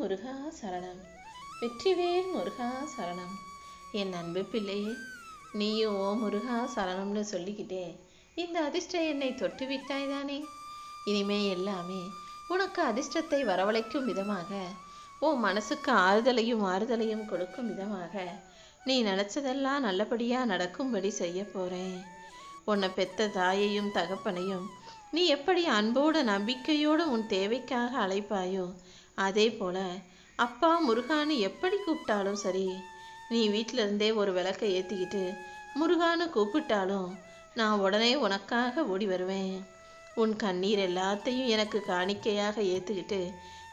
முருகா சரணம். வெற்றிவேல் முருகா சரணம். என் அன்பு பிள்ளையே நீயும் ஓ முருகா சரணம்னு சொல்லிக்கிட்டே இந்த அதிர்ஷ்ட என்னை தொட்டு விட்டாய் தானே இனிமே எல்லாமே உனக்கு அதிர்ஷ்டத்தை வரவழைக்கும் விதமாக உன் மனசுக்கு ஆறுதலையும் ஆறுதலையும் கொடுக்கும் விதமாக நீ நினச்சதெல்லாம் நல்லபடியாக நடக்கும்படி செய்ய போகிறேன் உன்னை பெத்த தாயையும் தகப்பனையும் நீ எப்படி அன்போடு நம்பிக்கையோடு உன் தேவைக்காக அழைப்பாயோ அதே போல அப்பா முருகான்னு எப்படி கூப்பிட்டாலும் சரி நீ வீட்டில இருந்தே ஒரு விளக்கை ஏற்றிக்கிட்டு முருகான்னு கூப்பிட்டாலும் நான் உடனே உனக்காக ஓடி வருவேன். உன் கண்ணீர் எல்லாத்தையும் எனக்கு காணிக்கையாக ஏற்றுக்கிட்டு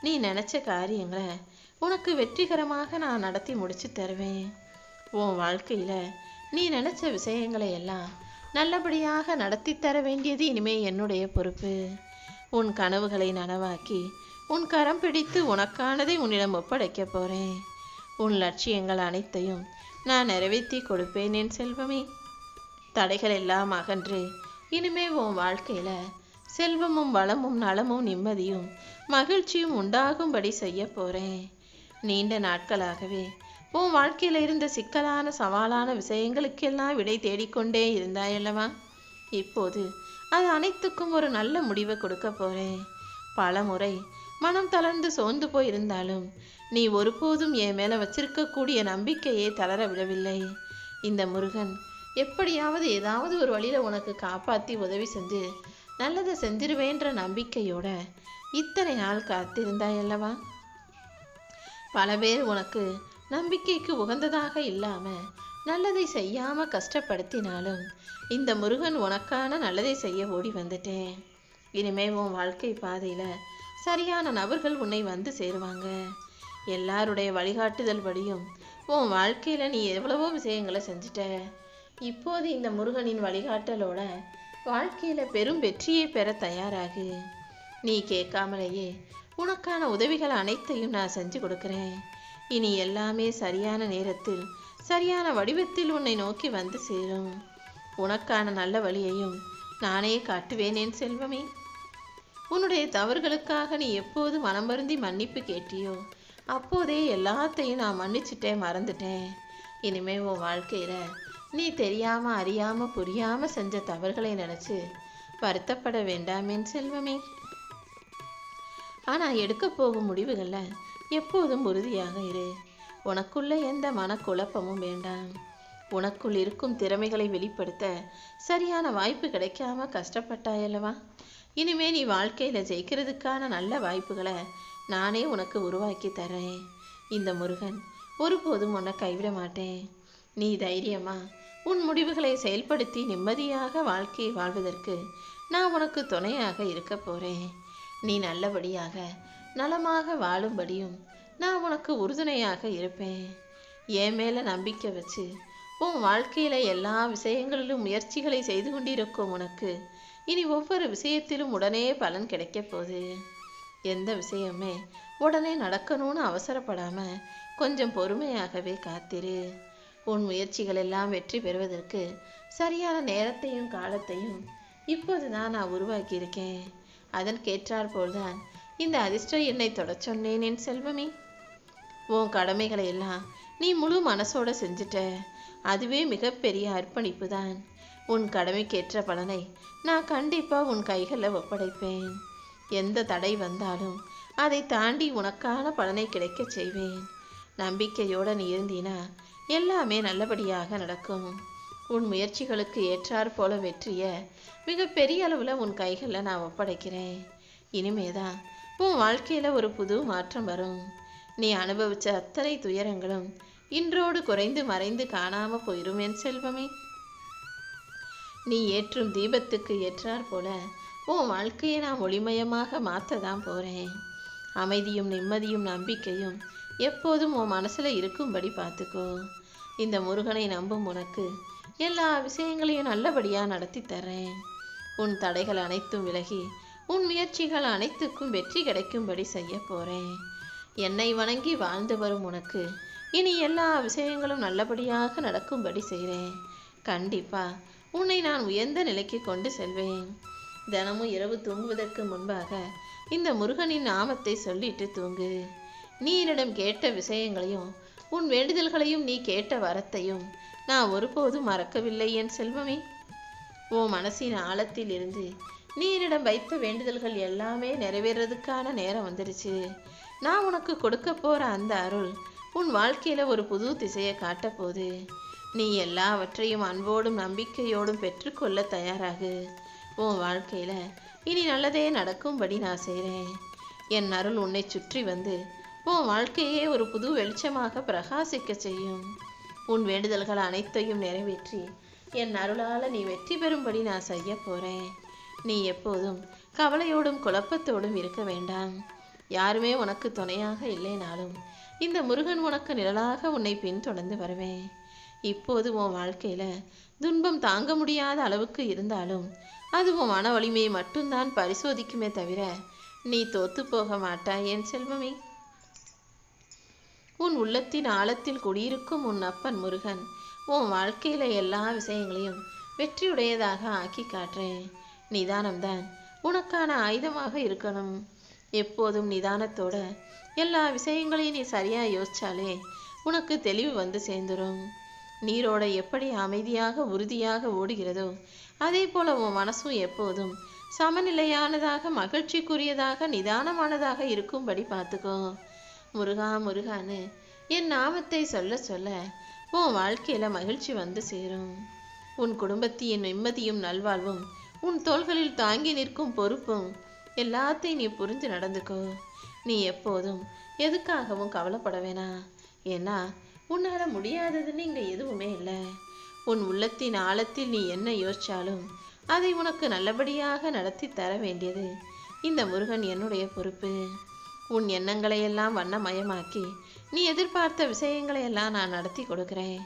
நீ நினச்ச காரியங்களை உனக்கு வெற்றிகரமாக நான் நடத்தி முடிச்சு தருவேன். உன் வாழ்க்கையில் நீ நினச்ச விஷயங்களை எல்லாம் நல்லபடியாக நடத்தி தர வேண்டியது இனிமே என்னுடைய பொறுப்பு. உன் கனவுகளை நனவாக்கி உன் கரம் பிடித்து உனக்கானதை உன்னிடம் ஒப்படைக்க போகிறேன் உன் லட்சியங்கள் அனைத்தையும் நான் நிறைவேற்றி கொடுப்பேன் என் செல்வமே. தடைகள் எல்லாம் அகன்று இனிமே உன் வாழ்க்கையில் செல்வமும் வளமும் நலமும் நிம்மதியும் மகிழ்ச்சியும் உண்டாகும்படி செய்ய போகிறேன் நீண்ட நாட்களாகவே உன் வாழ்க்கையில் இருந்த சிக்கலான சவாலான விஷயங்களுக்கெல்லாம் விடை தேடிக்கொண்டே இருந்தாயல்லவா இப்போது அது அனைத்துக்கும் ஒரு நல்ல முடிவை கொடுக்க போகிறேன் பல முறை மனம் தளர்ந்து சோர்ந்து போயிருந்தாலும் நீ ஒருபோதும் என் மேலே வச்சிருக்கக்கூடிய நம்பிக்கையை தளர விடவில்லை. இந்த முருகன் எப்படியாவது ஏதாவது ஒரு வழியில் உனக்கு காப்பாற்றி உதவி செஞ்சு நல்லதை செஞ்சிருவேன்ற நம்பிக்கையோட இத்தனை நாள் காத்திருந்தாய் அல்லவா? பல பேர் உனக்கு நம்பிக்கைக்கு உகந்ததாக இல்லாம நல்லதை செய்யாம கஷ்டப்படுத்தினாலும் இந்த முருகன் உனக்கான நல்லதை செய்ய ஓடி வந்துட்டேன். இனிமே உன் வாழ்க்கை பாதையில சரியான நபர்கள் உன்னை வந்து சேருவாங்க. எல்லாருடைய வழிகாட்டுதல் படியும். உன் வாழ்க்கையில் நீ எவ்வளவோ விஷயங்களை செஞ்சுட்ட. இப்போது இந்த முருகனின் வழிகாட்டலோட வாழ்க்கையில் பெரும் வெற்றியை பெற தயாராகு. நீ கேட்காமலேயே உனக்கான உதவிகள் அனைத்தையும் நான் செஞ்சு கொடுக்குறேன். இனி எல்லாமே சரியான நேரத்தில் சரியான வடிவத்தில் உன்னை நோக்கி வந்து சேரும். உனக்கான நல்ல வழியையும் நானே காட்டுவேன் செல்வமே. உன்னுடைய தவறுகளுக்காக நீ எப்போது மனம் வருந்தி மன்னிப்பு கேட்டியோ அப்போதே எல்லாத்தையும் நான் மன்னிச்சிட்டேன் மறந்துட்டேன். இனிமே உன் வாழ்க்கையில நீ தெரியாம அறியாம புரியாம செஞ்ச தவறுகளை நினைச்சு வருத்தப்பட வேண்டாமேன் செல்வமே. ஆனா எடுக்க போகும் முடிவுகள்ல எப்போதும் உறுதியாக இரு. உனக்குள்ள எந்த மனக்குழப்பமும் வேண்டாம். உனக்குள் இருக்கும் திறமைகளை வெளிப்படுத்த சரியான வாய்ப்பு கிடைக்காம கஷ்டப்பட்டாயல்லவா இனிமே நீ வாழ்க்கையில ஜெயிக்கிறதுக்கான நல்ல வாய்ப்புகளை நானே உனக்கு உருவாக்கி தரேன் இந்த முருகன் ஒருபோதும் உன்னை கைவிட மாட்டேன். நீ தைரியமா உன் முடிவுகளை செயல்படுத்தி நிம்மதியாக வாழ்க்கையை வாழ்வதற்கு நான் உனக்கு துணையாக இருக்க போறேன். நீ நல்லபடியாக நலமாக வாழும்படியும் நான் உனக்கு உறுதுணையாக இருப்பேன். என் மேல நம்பிக்கை வச்சு உன் வாழ்க்கையில எல்லா விஷயங்களிலும் முயற்சிகளை செய்து கொண்டிருக்கும் உனக்கு இனி ஒவ்வொரு விஷயத்திலும் உடனே பலன் கிடைக்க போகுது. எந்த விஷயமே உடனே நடக்கணும்னு அவசரப்படாம கொஞ்சம் பொறுமையாகவே காத்திரு. உன் முயற்சிகள் எல்லாம் வெற்றி பெறுவதற்கு சரியான நேரத்தையும் காலத்தையும் இப்போது தான் நான் உருவாக்கியிருக்கேன். அதன் கேட்டார் போல்தான் இந்த அதிர்ஷ்ட என்னை தொடச் சொன்னேன் என் செல்வமே. உன் கடமைகளை எல்லாம் நீ முழு மனசோட செஞ்சுட்ட. அதுவே மிகப்பெரிய அர்ப்பணிப்பு தான். உன் கடமைக்கேற்ற பலனை நான் கண்டிப்பா உன் கைகளில் ஒப்படைப்பேன். எந்த தடை வந்தாலும் அதை தாண்டி உனக்கான பலனை கிடைக்கச் செய்வேன். நம்பிக்கையோட நீ இருந்தினா எல்லாமே நல்லபடியாக நடக்கும். உன் முயற்சிகளுக்கு ஏற்றாற் போல வெற்றிய மிக பெரிய அளவில் உன் கைகளில் நான் ஒப்படைக்கிறேன். இனிமேதான் உன் வாழ்க்கையில் ஒரு புது மாற்றம் வரும். நீ அனுபவிச்ச அத்தனை துயரங்களும் இன்றோடு குறைந்து மறைந்து காணாமல் போயிரும் என் செல்வமே. நீ ஏற்றும் தீபத்துக்கு ஏற்றாற் போல உன் வாழ்க்கையை நான் ஒளிமயமாக மாற்ற தான் போகிறேன் அமைதியும் நிம்மதியும் நம்பிக்கையும் எப்போதும் உன் மனசில் இருக்கும்படி பார்த்துக்கோ. இந்த முருகனை நம்பும் உனக்கு எல்லா விஷயங்களையும் நல்லபடியாக நடத்தி தர்றேன். உன் தடைகள் அனைத்தும் விலகி உன் முயற்சிகள் அனைத்துக்கும் வெற்றி கிடைக்கும்படி செய்ய போகிறேன் என்னை வணங்கி வாழ்ந்து வரும் உனக்கு இனி எல்லா விஷயங்களும் நல்லபடியாக நடக்கும்படி செய்கிறேன் கண்டிப்பா உன்னை நான் உயர்ந்த நிலைக்கு கொண்டு செல்வேன். தினமும் இரவு தூங்குவதற்கு முன்பாக இந்த முருகனின் நாமத்தை சொல்லிட்டு தூங்கு. நீ என்னிடம் கேட்ட விஷயங்களையும் உன் வேண்டுதல்களையும் நீ கேட்ட வரத்தையும் நான் ஒருபோதும் மறக்கவில்லை என் செல்வமே. ஓ மனசின் ஆழத்தில் இருந்து நீ என்னிடம் வைத்த வேண்டுதல்கள் எல்லாமே நிறைவேறதுக்கான நேரம் வந்துடுச்சு நான் உனக்கு கொடுக்க போற அந்த அருள் உன் வாழ்க்கையில ஒரு புது திசையை காட்டப்போகுது நீ எல்லாவற்றையும் அன்போடும் நம்பிக்கையோடும் பெற்றுக்கொள்ள தயாராகு. உன் வாழ்க்கையில் இனி நல்லதே நடக்கும்படி நான் செய்கிறேன் என் அருள் உன்னை சுற்றி வந்து உன் வாழ்க்கையே ஒரு புது வெளிச்சமாக பிரகாசிக்க செய்யும். உன் வேண்டுதல்கள் அனைத்தையும் நிறைவேற்றி என் அருளால் நீ வெற்றி பெறும்படி நான் செய்ய போகிறேன் நீ எப்போதும் கவலையோடும் குழப்பத்தோடும் இருக்க வேண்டாம். யாருமே உனக்கு துணையாக இல்லைனாலும் இந்த முருகன் உனக்கு நிழலாக உன்னை பின்தொடர்ந்து வருவேன். இப்போது உன் வாழ்க்கையில துன்பம் தாங்க முடியாத அளவுக்கு இருந்தாலும் அது உன் மன வலிமையை மட்டும்தான் பரிசோதிக்குமே தவிர நீ தோத்து போக மாட்டாய் என் செல்வமே. உன் உள்ளத்தின் ஆழத்தில் குடியிருக்கும் உன் அப்பன் முருகன் உன் வாழ்க்கையில எல்லா விஷயங்களையும் வெற்றியுடையதாக ஆக்கி காட்டுறேன். நிதானம்தான் உனக்கான ஆயுதமாக இருக்கணும். எப்போதும் நிதானத்தோட எல்லா விஷயங்களையும் நீ சரியா யோசிச்சாலே உனக்கு தெளிவு வந்து சேர்ந்துரும். நீரோட எப்படி அமைதியாக உறுதியாக ஓடுகிறதோ அதே போல உன் மனசும் எப்போதும் சமநிலையானதாக மகிழ்ச்சிக்குரியதாக நிதானமானதாக இருக்கும்படி பார்த்துக்கோ. முருகா முருகான்னு என் நாமத்தை சொல்ல சொல்ல உன் வாழ்க்கையில மகிழ்ச்சி வந்து சேரும். உன் குடும்பத்தின் நிம்மதியும் நல்வாழ்வும் உன் தோள்களில் தாங்கி நிற்கும் பொறுப்பும் எல்லாத்தையும் நீ புரிஞ்சு நடந்துக்கோ. நீ எப்போதும் எதுக்காகவும் கவலைப்பட வேணாம். ஏன்னா உன்னால் முடியாததுன்னு இங்கே எதுவுமே இல்லை. உன் உள்ளத்தின் ஆழத்தில் நீ என்ன யோசிச்சாலும் அதை உனக்கு நல்லபடியாக நடத்தி தர வேண்டியது. இந்த முருகன் என்னுடைய பொறுப்பு. உன் எண்ணங்களை எல்லாம் வண்ணமயமாக்கி நீ எதிர்பார்த்த விஷயங்களையெல்லாம் நான் நடத்தி கொடுக்கிறேன்.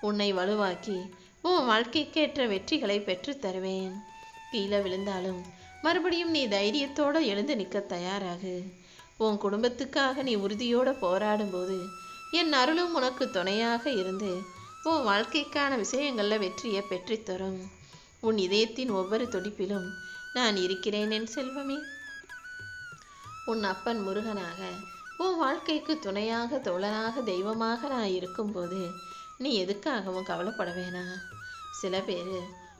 உன்னை வலுவாக்கி உன் வாழ்க்கைக்கேற்ற வெற்றிகளை பெற்றுத் தருவேன். கீழே விழுந்தாலும் மறுபடியும் நீ தைரியத்தோடு எழுந்து நிற்க தயாராகு. உன் குடும்பத்துக்காக நீ உறுதியோடு போராடும்போது என் அருளும் உனக்கு துணையாக இருந்து உன் வாழ்க்கைக்கான விஷயங்கள்ல வெற்றியை பெற்றுத் தரும் உன் இதயத்தின் ஒவ்வொரு துடிப்பிலும் நான் இருக்கிறேன் என் செல்வமே. உன் அப்பன் முருகனாக உன் வாழ்க்கைக்கு துணையாக தோழனாக தெய்வமாக நான் இருக்கும்போது நீ எதுக்காகவும் கவலைப்பட வேணாம் சில பேர்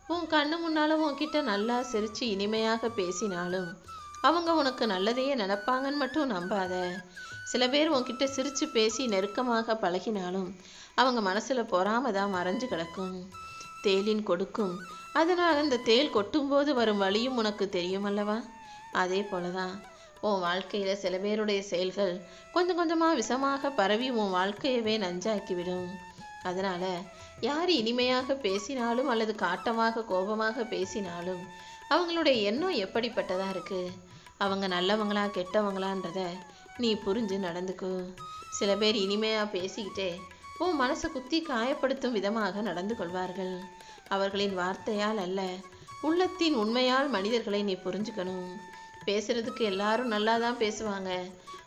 உன் கண்ணு முன்னாலும் உன்கிட்ட நல்லா சிரிச்சு இனிமையாக பேசினாலும் அவங்க உனக்கு நல்லதையே நினைப்பாங்கன்னு மட்டும் நம்பாத. சில பேர் உன்கிட்ட சிரித்து பேசி நெருக்கமாக பழகினாலும் அவங்க மனசில் பொறாம தான் மறைஞ்சு கிடக்கும். தேலின் கொடுக்கும். அதனால் அந்த தேள் கொட்டும்போது வரும் வழியும் உனக்கு தெரியும் அல்லவா அதே போலதான் உன் வாழ்க்கையில் சில பேருடைய செயல்கள் கொஞ்சம் கொஞ்சமாக விஷமாக பரவி உன் வாழ்க்கையவே நஞ்சாக்கிவிடும். அதனால் யார் இனிமையாக பேசினாலும் அல்லது காட்டமாக கோபமாக பேசினாலும் அவங்களுடைய எண்ணம் எப்படிப்பட்டதாக இருக்குது அவங்க நல்லவங்களா கெட்டவங்களான்றத நீ புரிஞ்சு நடந்துக்கோ. சில பேர் இனிமையாக பேசிக்கிட்டே உன் மனசை குத்தி காயப்படுத்தும் விதமாக நடந்து கொள்வார்கள். அவர்களின் வார்த்தையால் அல்ல உள்ளத்தின் உண்மையால் மனிதர்களை நீ புரிஞ்சுக்கணும். பேசுறதுக்கு எல்லாரும் நல்லா தான் பேசுவாங்க.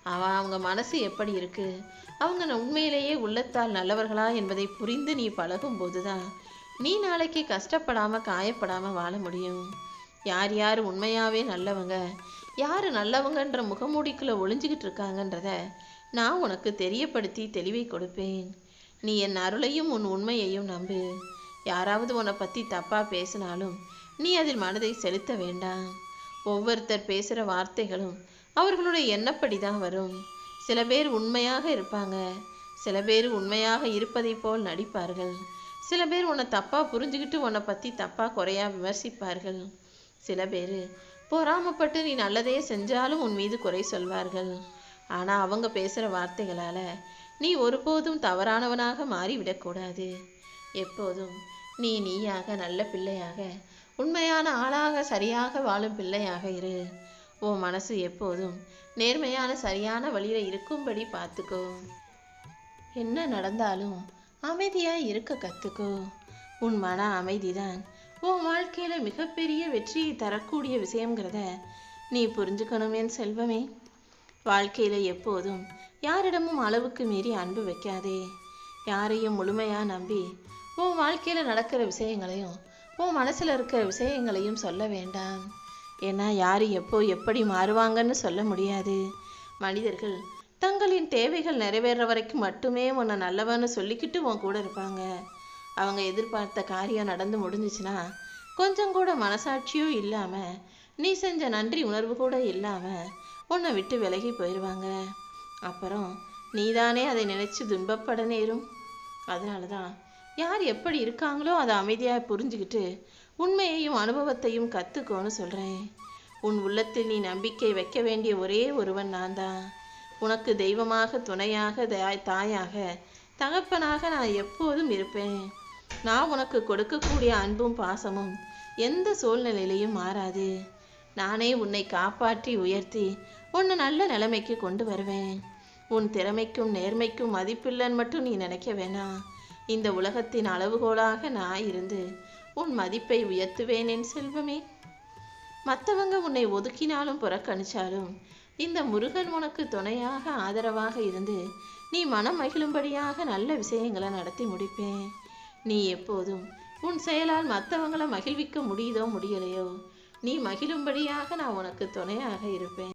அவன் அவங்க மனசு எப்படி இருக்கு? அவங்க உண்மையிலேயே உள்ளத்தால் நல்லவர்களா என்பதை புரிந்து நீ பழகும் போதுதான் நீ நாளைக்கு கஷ்டப்படாம காயப்படாம வாழ முடியும். யார் யார் உண்மையாவே நல்லவங்க யார் நல்லவங்கன்ற முகமூடிக்குள்ளே ஒளிஞ்சிக்கிட்டு இருக்காங்கன்றத நான் உனக்கு தெரியப்படுத்தி தெளிவை கொடுப்பேன். நீ என் அருளையும் உன் உண்மையையும் நம்பு. யாராவது உன்னை பற்றி தப்பாக பேசினாலும் நீ அதில் மனதை செலுத்த வேண்டாம். ஒவ்வொருத்தர் பேசுகிற வார்த்தைகளும் அவர்களுடைய எண்ணப்படி தான் வரும். சில பேர் உண்மையாக இருப்பாங்க. சில பேர் உண்மையாக இருப்பதை போல் நடிப்பார்கள். சில பேர் உன்னை தப்பாக புரிஞ்சுக்கிட்டு உன்னை பற்றி தப்பாக குறையா விமர்சிப்பார்கள். சில பேர் பொறாமப்பட்டு நீ நல்லதே செஞ்சாலும் உன் மீது குறை சொல்வார்கள். ஆனா அவங்க பேசுற வார்த்தைகளால நீ ஒருபோதும் தவறானவனாக மாறிவிடக்கூடாது. எப்போதும் நீ நீயாக நல்ல பிள்ளையாக உண்மையான ஆளாக சரியாக வாழும் பிள்ளையாக இரு. உன் மனசு எப்போதும் நேர்மையான சரியான வழியில இருக்கும்படி பார்த்துக்கோ. என்ன நடந்தாலும் அமைதியாக இருக்க கத்துக்கோ. உன் மன அமைதிதான் உன் வாழ்க்கையில மிகப்பெரிய வெற்றியை தரக்கூடிய விஷயங்கிறத நீ புரிஞ்சுக்கணும் என் செல்வமே. வாழ்க்கையில எப்போதும் யாரிடமும் அளவுக்கு மீறி அன்பு வைக்காதே. யாரையும் முழுமையா நம்பி உன் வாழ்க்கையில நடக்கிற விஷயங்களையும் உன் மனசுல இருக்கிற விஷயங்களையும் சொல்ல வேண்டாம். ஏன்னா யார் எப்போ எப்படி மாறுவாங்கன்னு சொல்ல முடியாது. மனிதர்கள் தங்களின் தேவைகள் நிறைவேற வரைக்கும் மட்டுமே உன்னை நல்லவன்னு சொல்லிக்கிட்டு உன் கூட இருப்பாங்க. அவங்க எதிர்பார்த்த காரியம் நடந்து முடிஞ்சிச்சுன்னா கொஞ்சம் கூட மனசாட்சியும் இல்லாம நீ செஞ்ச நன்றி உணர்வு கூட இல்லாம உன்னை விட்டு விலகி போயிடுவாங்க அப்புறம் நீதானே அதை நினைச்சு துன்பப்பட நேரும். அதனால தான் யார் எப்படி இருக்காங்களோ அதை அமைதியாக புரிஞ்சுக்கிட்டு உண்மையையும் அனுபவத்தையும் கற்றுக்கோன்னு சொல்கிறேன் உன் உள்ளத்தில் நீ நம்பிக்கை வைக்க வேண்டிய ஒரே ஒருவன் நான் தான் உனக்கு தெய்வமாக துணையாக தாய் தாயாக தகப்பனாக நான் எப்போதும் இருப்பேன். நான் உனக்கு கொடுக்கக்கூடிய அன்பும் பாசமும் எந்த சூழ்நிலையிலையும் மாறாது. நானே உன்னை காப்பாற்றி உயர்த்தி உன்னை நல்ல நிலைமைக்கு கொண்டு வருவேன். உன் திறமைக்கும் நேர்மைக்கும் மதிப்பில்லைன்னு மட்டும் நீ நினைக்க வேணாம். இந்த உலகத்தின் அளவுகோலாக நான் இருந்து உன் மதிப்பை உயர்த்துவேன் என் செல்வமே. மற்றவங்க உன்னை ஒதுக்கினாலும் புறக்கணிச்சாலும் இந்த முருகன் உனக்கு துணையாக ஆதரவாக இருந்து நீ மனம் மகிழும்படியாக நல்ல விஷயங்களை நடத்தி முடிப்பேன். நீ எப்போதும் உன் செயலால் மற்றவங்களை மகிழ்விக்க முடியுதோ முடியலையோ நீ மகிழும்படியாக நான் உனக்கு துணையாக இருப்பேன்.